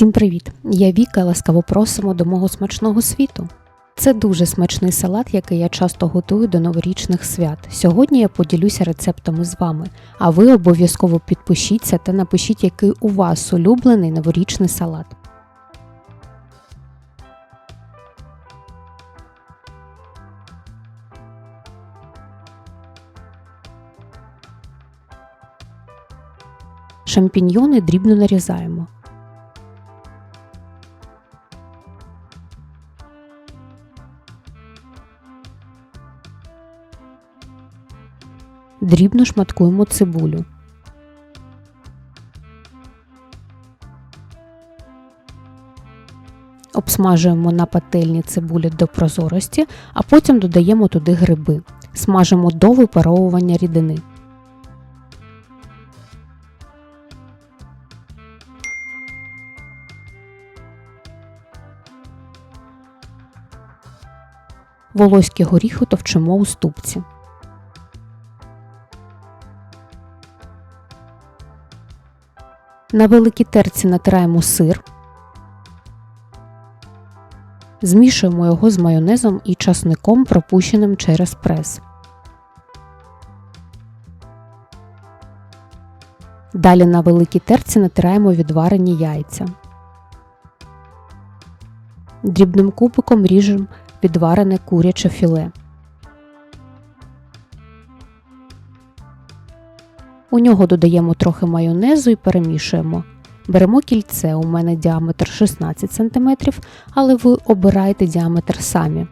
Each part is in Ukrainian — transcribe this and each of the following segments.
Всім привіт! Я Віка. Ласкаво просимо до мого смачного світу. Це дуже смачний салат, який я часто готую до новорічних свят. Сьогодні я поділюся рецептами з вами, а ви обов'язково підпишіться та напишіть, який у вас улюблений новорічний салат. Шампіньйони дрібно нарізаємо. Дрібно шматкуємо цибулю. Обсмажуємо на пательні цибулю до прозорості, а потім додаємо туди гриби. Смажимо до випаровування рідини. Волоські горіхи товчимо у ступці. На великій терці натираємо сир, змішуємо його з майонезом і часником, пропущеним через прес. Далі на великій терці натираємо відварені яйця. Дрібним кубиком ріжемо відварене куряче філе. У нього додаємо трохи майонезу і перемішуємо. Беремо кільце, у мене діаметр 16 см, але ви обираєте діаметр самі.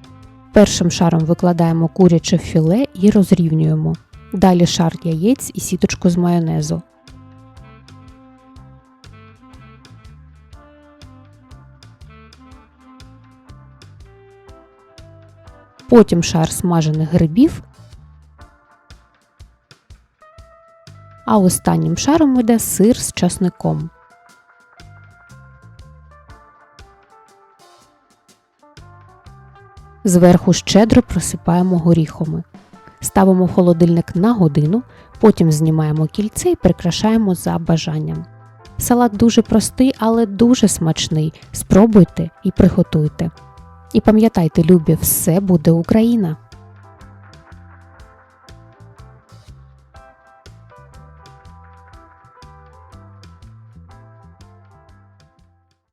Першим шаром викладаємо куряче філе і розрівнюємо. Далі шар яєць і сіточку з майонезу. Потім шар смажених грибів а останнім шаром йде сир з часником. Зверху щедро присипаємо горіхами. Ставимо холодильник на годину, потім знімаємо кільце і прикрашаємо за бажанням. Салат дуже простий, але дуже смачний. Спробуйте і приготуйте. І пам'ятайте, любі, все буде Україна!